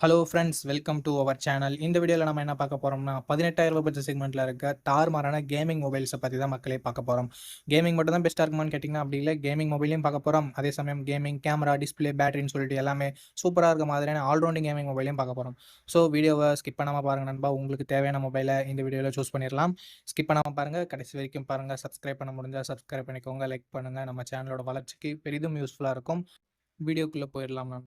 Hello friends welcome to our channel இந்த வீடியோவில் நம்ம என்ன பார்க்க போகிறோம்னா பதினெட்டாயிரம் ரூபாய் பட்ஜெட் செக்மெண்ட்டில் இருக்க தார்மாரான கேமிங் மொபைல்ஸை பற்றி தான் மக்களே பார்க்க போகிறோம் கேமிங் மட்டும் தான் பெஸ்ட்டாக இருக்குமான்னு கேட்டிங்கன்னா அப்படி இல்லை. கேமிங் மொபைலையும் பார்க்க போகிறோம் அதே சமயம் கேமிங் கேமரா டிஸ்பிளே பேட்டரின்னு சொல்லிட்டு எல்லாமே சூப்பராக இருக்க மாதிரியான ஆல்ரவுண்டிங் கேமிங் மொபைலையும் பார்க்க போகிறோம் ஸோ வீடியோவை ஸ்கிப் பண்ணாமல் பாருங்கள் நண்பா. உங்களுக்கு தேவையான மொபைலை இந்த வீடியோவில் சூஸ் பண்ணிடலாம் ஸ்கிப் பண்ணாமல் பாருங்கள் கடைசி வரைக்கும் பாருங்கள் சப்ஸ்கிரைப் பண்ண முடிஞ்சால் சப்ஸ்கிரைப் பண்ணிக்கோங்க. லைக் பண்ணுங்கள் நம்ம சேனலோட வளர்ச்சிக்கு பெரிதும் யூஸ்ஃபுல்லாக இருக்கும். வீடியோக்குள்ளே போயிடலாம் நான்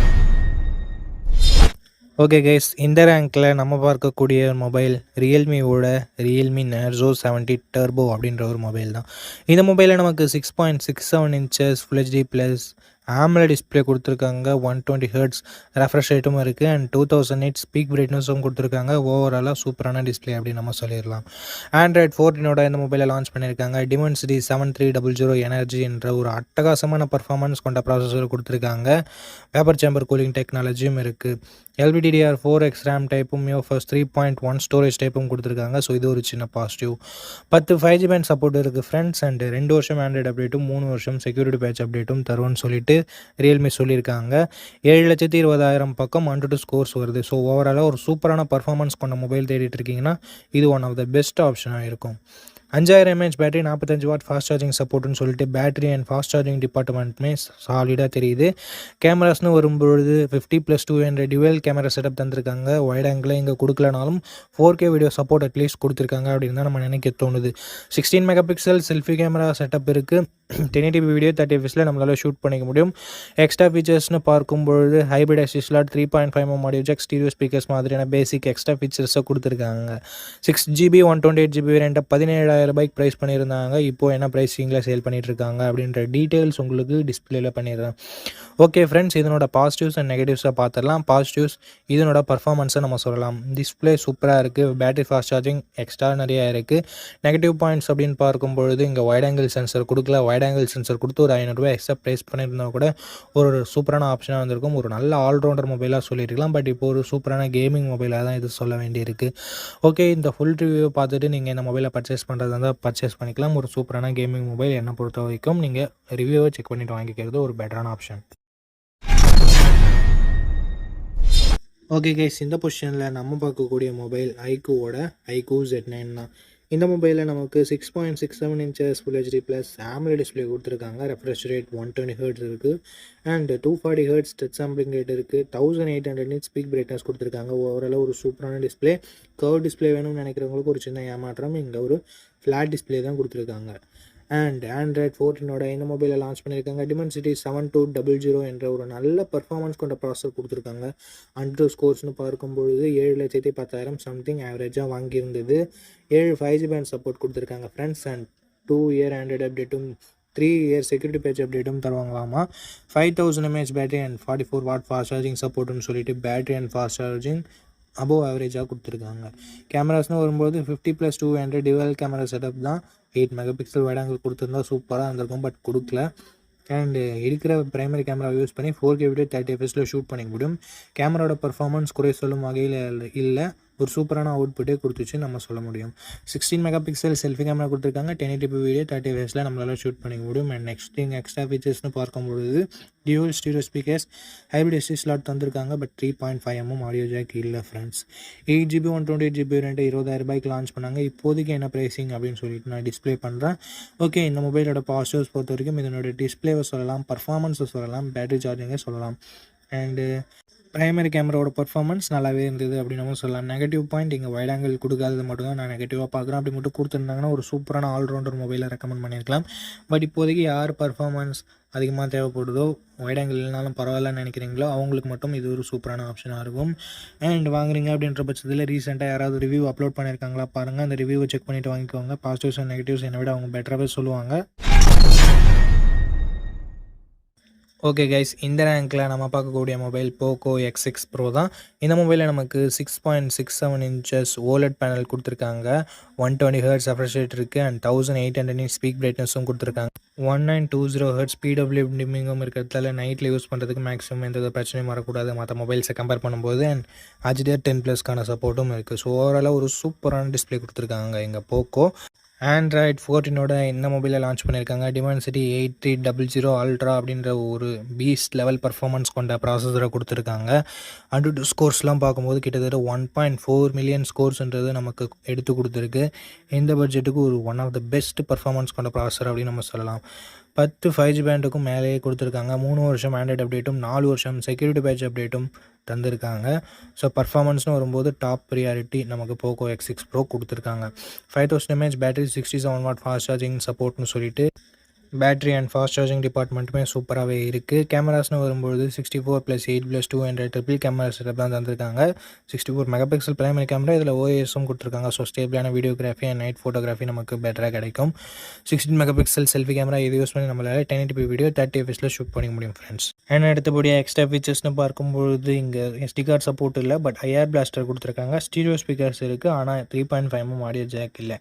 ஓகே கைஸ் இந்த ரேங்க்கில் நம்ம பார்க்கக்கூடிய மொபைல் ரியல்மியோட ரியல்மி நேர்ஸோ செவன்ட்டி டர்போ அப்படின்ற ஒரு மொபைல் தான். இந்த மொபைலில் நமக்கு six point six seven inches full HD plus AMOLED display கொடுத்துருக்காங்க. ஒன் டுவெண்ட்டி ஹர்ட்ஸ் ரெஃப்ரெஷ் ரேட்டும் இருக்குது and two thousand eight peak பிரைட்னஸும் கொடுத்துருக்காங்க. ஓவராலாக சூப்பரான டிஸ்பிளே அப்படின்னு நம்ம சொல்லிடலாம். ஆண்ட்ராய்ட் ஃபோர்டீனோட இந்த மொபைலை லான்ச் பண்ணியிருக்காங்க. D seven three double zero energy என்ற ஒரு அட்டகாசமான பர்ஃபார்மன்ஸ் கொண்ட ப்ராசஸர் கொடுத்துருக்காங்க. வேப்பர் சேம்பர் கூலிங் டெக்னாலஜியும் இருக்குது LPDDR four X RAM டைப்பும் first three point one storage டைப்பும் கொடுத்துருக்காங்க. ஸோ இது ஒரு சின்ன பாசிட்டிவ் பத்து ஃபைவ் ஜி பேண்ட் சப்போர்ட் இருக்குது ஃப்ரெண்ட்ஸ் அண்ட் ரெண்டு வருஷம் ஆண்ட்ராய்டு அப்டேட்டும் மூணு வருஷம் செக்யூரிட்டி பேட்ச் அப்டேட்டும் தருவோம்னு சொல்லிட்டு ரியல்மி சொல்லியிருக்காங்க. ஏழு லட்சத்தி இருபதாயிரம் பக்கம் ஹண்ட்ரட் ஸ்கோர்ஸ் வருது. ஸோ ஓவராலாக ஒரு சூப்பரான பர்ஃபார்மன்ஸ் கொண்ட மொபைல் தேடிட்டு இருக்கீங்கன்னா இது ஒன் ஆஃப் த பெஸ்ட் ஆப்ஷனாக இருக்கும். அஞ்சாயிரம் எம்ஏஹெச் பேட்டரி நாற்பத்தஞ்சு வாட் ஃபாஸ்ட் சார்ஜிங் சப்போர்ட்னு சொல்லிட்டு பேட்டரி அண்ட் ஃபாஸ்ட் சார்ஜிங் டிபார்ட்மெண்ட்டுமே சாலிடாக தெரியுது. கேமராஸ்னு வரும்பொழுது fifty plus two hundred dual camera setup தந்திருக்காங்க. ஒயிட் ஆங்கிளில் இங்கே கொடுக்கலனாலும் four K video support at least கொடுத்துருக்காங்க அப்படின்னு தான் நம்ம நினைக்க தோணுது. Sixteen mega pixel selfie camera setup இருக்குது டென் எயிட்டி வீடியோ தேர்ட்டி எஃப்ஸில் நம்மளால் ஷூட் பண்ணிக்க முடியும். எக்ஸ்ட்ரா ஃபீச்சர்ஸ்னு பார்க்கும்பொழுது hybrid அசிஸ்லாட் three point five M audio jack stereo speakers மாதிரியான பேசிக் எக்ஸ்ட்ரா ஃபீச்சர்ஸை கொடுத்துருக்காங்க. Six GB one twenty eight GB வேரியண்ட்டை பதினேழாயிரம் ரூபாய்க்கு ப்ரைஸ் பண்ணியிருந்தாங்க. இப்போது என்ன ப்ரைஸிங்கில் சேல் பண்ணிகிட்டு இருக்காங்க அப்படின்ற டீட்டெயில்ஸ் உங்களுக்கு டிஸ்பிளேல பண்ணிடுறேன். ஓகே ஃப்ரெண்ட்ஸ் இதனோட பாசிட்டிவ்ஸ் அண்ட் நெகட்டிவ்ஸை பார்த்துடலாம். பாசிட்டிவ்ஸ் இதனோட பர்ஃபார்மன்ஸை நம்ம சொல்லலாம். டிஸ்பிளே சூப்பராக இருக்குது பேட்டரி ஃபாஸ்ட் சார்ஜிங் எக்ஸ்ட்ரா நிறையா இருக்குது நெகட்டிவ் பாயிண்ட்ஸ் அப்படின்னு பார்க்கும்பொழுது இங்கே வைட் ஆங்கிள் சென்சர் கொடுக்கல. வைட் ஆங்கிள் சென்சர் கொடுத்து ஒரு ஐநூறுரூவா எக்ஸ்ட்ரா ப்ரைஸ் பண்ணியிருந்தா கூட ஒரு சூப்பரான ஆப்ஷனாக வந்திருக்கும். ஒரு நல்ல ஆல்ரவுண்டர் மொபைலாக சொல்லியிருக்கலாம். பட் இப்போ ஒரு சூப்பரான கேமிங் மொபைலாக தான் இது சொல்ல வேண்டியிருக்கு. ஓகே இந்த ஃபுல் ரிவ்யூ பார்த்துட்டு நீங்கள் இந்த மொபைலை பர்ச்சேஸ் பண்ணுறதா இருந்தால் பர்ச்சேஸ் பண்ணிக்கலாம். ஒரு சூப்பரான கேமிங் மொபைல் என்னை பொறுத்த வரைக்கும் நீங்கள் ரிவ்யூவை செக் பண்ணிட்டு வாங்கிக்கிறது ஒரு பெட்டரான ஆப்ஷன் ஓகே கைஸ் இந்த பொசிஷனில் நம்ம பார்க்கக்கூடிய மொபைல் ஐக்கூவோட ஐக்கூ ஜெட் நைன் தான். இந்த மொபைலில் நமக்கு six point six seven inches full HD plus AMOLED display கொடுத்துருக்காங்க. Refresh rate one twenty hertz இருக்குது and two forty hertz touch sampling rate இருக்குது thousand eight hundred nit peak brightness கொடுத்துருக்காங்க. ஓவராலாக ஒரு சூப்பரான டிஸ்பிளே கர்வ் டிஸ்பிளே வேணும்னு நினைக்கிறவங்களுக்கு ஒரு சின்ன ஏமாற்றம். இங்கே ஒரு ஃப்ளாட் டிஸ்பிளே தான் கொடுத்துருக்காங்க. அண்ட் ஆண்ட்ராய்ட் ஃபோர்டீனோட இந்த மொபைலை லான்ச் பண்ணியிருக்காங்க. Dimensity seven two double zero என்ற ஒரு நல்ல பர்ஃபார்மன்ஸ் கொண்ட ப்ராசஸர் கொடுத்துருக்காங்க. அண்ட்ரோ ஸ்கோர்ஸ்னு பார்க்கும்பொழுது ஏழு லட்சத்தி பத்தாயிரம் சம்திங் ஆவரேஜாக வாங்கியிருந்தது. ஏழு ஃபைவ் ஜி பேண்ட் சப்போர்ட் கொடுத்துருக்காங்க. Friends and two year Android அப்டேட்டும் த்ரீ இயர் செக்யூரிட்டி பேஜ் அப்டேட்டும் தருவாங்களாமா? Five thousand MAH battery and forty four watt fast charging சப்போர்ட்னு சொல்லிட்டு battery and fast charging above ஆவரேஜாக கொடுத்துருக்காங்க. கேமராஸ்னு வரும்போது fifty plus two hundred dual camera setup தான். Eight mega pixel wide angle கொடுத்துருந்தா சூப்பராக இருந்திருக்கும் பட் கொடுக்கல. அண்ட் இருக்கிற பிரைமரி கேமராவை யூஸ் பண்ணி ஃபோர் கே வீடியோ தேர்ட்டி எஃப்எஸில் ஷூட் பண்ணிக்க முடியும் கேமராவோட பர்ஃபார்மன்ஸ் குறை சொல்லும் வகையில் இல்லை. ஒரு சூப்பரான அவுட்புட்டே கொடுத்துச்சு நம்ம சொல்ல முடியும். Sixteen mega pixel selfie camera கொடுத்துருக்காங்க டென் எயிட்டி வீடியோ தேர்ட்டி வயசில் நம்மளால் ஷூட் பண்ணிக்க முடியும். அண்ட் நெக்ஸ்ட் திங் எக்ஸ்ட்ரா ஃபீச்சர்ஸ்னு பார்க்கும்பொழுது dual stereo speakers hybrid SD slot தந்திருக்காங்க. But three point five MM audio jack இல்லை friends eight GB one twenty eight GB ரெண்டு இருபதாயிரம் ரூபாய்க்கு லான்ச் பண்ணாங்க. இப்போதைக்கு என்ன ப்ரைஸிங் அப்படின்னு சொல்லிட்டு நான் டிஸ்ப்ளே பண்ணுறேன் ஓகே இந்த மொபைலோட பாசிட்டிவ்ஸ் பொறுத்த வரைக்கும் இதனோட டிஸ்ப்ளேவை சொல்லலாம் பர்ஃபார்மன்ஸை சொல்லலாம் பேட்டரி சார்ஜிங்கை சொல்லலாம். அண்டு ப்ரைமரி கேமராவோட பர்ஃபார்மன்ஸ் நல்லாவே இருந்தது அப்படின்னு சொல்லலாம். நெகட்டிவ் பாயிண்ட் இங்கே வைட் ஆங்கிள் கொடுக்காதது மட்டும் தான் நான் நெகட்டிவாக பார்க்குறேன். அப்படி மட்டும் கொடுத்துருந்தாங்கன்னா ஒரு சூப்பரான ஆல்ரவுண்டர் மொபைலை ரெக்கமெண்ட் பண்ணியிருக்கலாம். பட் இப்போதைக்கு யார் பர்ஃபார்மன்ஸ் அதிகமாக தேவைப்படுதோ ஒயிட் ஆங்கிள் இல்லைனாலும் பரவாயில்லன்னு நினைக்கிறீங்களோ அவங்களுக்கு மட்டும் இது ஒரு சூப்பரான ஆப்ஷனாக இருக்கும். அண்ட் வாங்குறீங்க அப்படின்ற பட்சத்தில் ரீசெண்டாக யாராவது ரிவ்யூ அப்லோட் பண்ணியிருக்காங்களா பாருங்கள் அந்த ரிவ்யூவை செக் பண்ணிவிட்டு வாங்கிக்கோங்க. பாசிட்டிவ்ஸ் அண்ட் நெகட்டிவ்ஸ் என்னை விட அவங்க பெட்டராகவே சொல்லுவாங்க. ஓகே கைஸ் இந்த ரேங்க்கில் நம்ம பார்க்கக்கூடிய mobile Poco X six pro தான். இந்த மொபைலில் நமக்கு six point six seven inches OLED panel கொடுத்துருக்காங்க. One twenty hertz refresh rate இருக்குது and thousand eight hundred peak பிரைட்னஸும் கொடுத்துருக்காங்க. One nine two zero hertz PWM டிமிங்கும் இருக்கிறதால நைட்டில் யூஸ் பண்ணுறதுக்கு மேக்ஸிமம் எந்த பிரச்சனையும் வரக்கூடாது. மற்ற மொபைல்ஸை கம்பேர் பண்ணும்போது அண்ட் ஹச்டிஆர் டென் ப்ளஸ்க்கான சப்போர்ட்டும் இருக்குது ஸோ ஓவராலாக ஒரு சூப்பரான டிஸ்ப்ளே கொடுத்துருக்காங்க எங்கள் போக்கோ ஆண்ட்ராய்ட் ஃபோர்டீனோட இந்த மொபைலில் லான்ச் பண்ணியிருக்காங்க. Dimensity eight three double zero ultra அப்படின்ற ஒரு பீஸ்ட் லெவல் பர்ஃபார்மன்ஸ் கொண்ட ப்ராசஸரை கொடுத்துருக்காங்க. அண்டு ஸ்கோர்ஸ்லாம் பார்க்கும்போது கிட்டத்தட்ட ஒன் பாயிண்ட் ஃபோர் மில்லியன் ஸ்கோர்ஸ்ன்றது நமக்கு எடுத்து கொடுத்துருக்கு. இந்த பட்ஜெட்டுக்கு ஒரு one of the best performance கொண்ட ப்ராசஸர் அப்படின்னு நம்ம சொல்லலாம். பத்து ஃபைவ் ஜி பேண்டுக்கும் மேலேயே கொடுத்துருக்காங்க. மூணு வருஷம் ஆண்ட்ராய்டு அப்டேட்டும் நாலு வருஷம் செக்யூரிட்டி பேட்ச் அப்டேட்டும் தந்திருக்காங்க. ஸோ பர்ஃபார்மன்ஸ்னு வரும்போது டாப் ப்ரியாரிட்டி நமக்கு போக்கோ எக்ஸ் சிக்ஸ் ப்ரோ கொடுத்துருக்காங்க. Five thousand mAh battery sixty seven watt fast charging சப்போர்ட்னு சொல்லிட்டு பேட்ரி அண்ட் ஃபாஸ்ட் சார்ஜிங் டிபார்ட்மெண்ட்டுமே சூப்பராகவே இருக்குது கேமராஸ்னு வரும்போது sixty four plus eight plus two hundred triple camera setup தான் தந்திருக்காங்க. Sixty four mega pixel primary camera இதில் ஓஎஸும் கொடுத்துருக்காங்க. ஸோ ஸ்டேபிளான வீடியோகிராஃபி அண்ட் நைட் ஃபோட்டோகிராஃபி நமக்கு பெட்டராக கிடைக்கும். Sixteen mega pixel selfie camera இது யூஸ் பண்ணி நம்மளால் டென் எயிட்டி வீடியோ தேர்ட்டி எஃபிஸில் ஷூட் பண்ணிக்க முடியும் ஃப்ரெண்ட்ஸ் அண்ட் அடுத்தபடியாக எக்ஸ்ட்ரா ஃபீச்சர்ஸ்னு பார்க்கும்பொழுது இங்கே எஸ்டி கார்டு சப்போர்ட் இல்லை பட் ஐஆர் பிளாஸ்டர் கொடுத்துருக்காங்க. ஸ்டீரியோ ஸ்பீக்கர்ஸ் இருக்குது ஆனால் three point five audio jack இல்லை.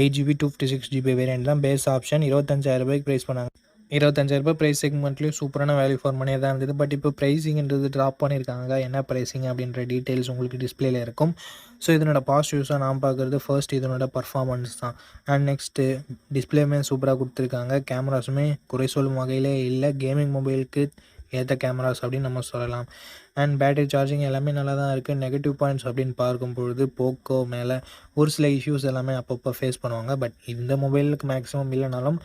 Eight GB two fifty six GB variant தான் பேஸ் ஆப்ஷன் இருபத்தஞ்சாயிரம் ரூபாய்க்கு ப்ரைஸ் பண்ணாங்க. இருபத்தஞ்சாயிரரூபா ப்ரைஸ் செக்மெண்ட்லேயும் சூப்பரான வேல்யூ ஃபார் மணியாக தான் இருந்தது. பட் இப்போ ப்ரைஸிங்கிறது ட்ராப் பண்ணியிருக்காங்க என்ன ப்ரைஸிங் அப்படின்ற டீட்டெயில்ஸ் உங்களுக்கு டிஸ்பிளேல இருக்கும். ஸோ இதனோட பாசிட்டிவ்ஸாக நான் பார்க்குறது ஃபர்ஸ்ட் இதனோட பர்ஃபார்மன்ஸ் தான். அண்ட் நெக்ஸ்ட்டு டிஸ்பிளேமே சூப்பராக கொடுத்துருக்காங்க. கேமராஸுமே குறை சொல்லும் வகையிலே இல்லை. கேமிங் மொபைலுக்கு ஏற்ற கேமராஸ் அப்படின்னு நம்ம சொல்லலாம். அண்ட் பேட்டரி சார்ஜிங் எல்லாமே நல்லா தான் இருக்குது நெகட்டிவ் பாயிண்ட்ஸ் அப்படின்னு பார்க்கும்பொழுது போக்கோ மேலே ஒரு சில இஷ்யூஸ் எல்லாமே அப்பப்போ ஃபேஸ் பண்ணுவாங்க. பட் இந்த மொபைலுக்கு மேக்ஸிமம் இல்லைனாலும்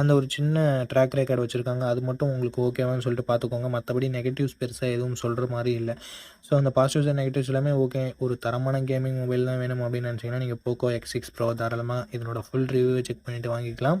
அந்த ஒரு சின்ன ட்ராக் ரெக்கார்டு வச்சுருக்காங்க. அது மட்டும் உங்களுக்கு ஓகேவான்னு சொல்லிட்டு பார்த்துக்கோங்க. மற்றபடி நெகட்டிவ்ஸ் பெருசாக எதுவும் சொல்கிற மாதிரி இல்லை. ஸோ அந்த பாசிட்டிவ்ஸ் அண்ட் நெகட்டிவ்ஸ் எல்லாமே ஓகே ஒரு தரமான கேமிங் மொபைல் தான் வேணும் அப்படின்னு நினச்சிங்கன்னா நீங்கள் போக்கோ எக்ஸ் சிக்ஸ் ப்ரோ தாராளமாக இதனோட ஃபுல் ரிவ்யூவை செக் பண்ணிவிட்டு வாங்கிக்கலாம்.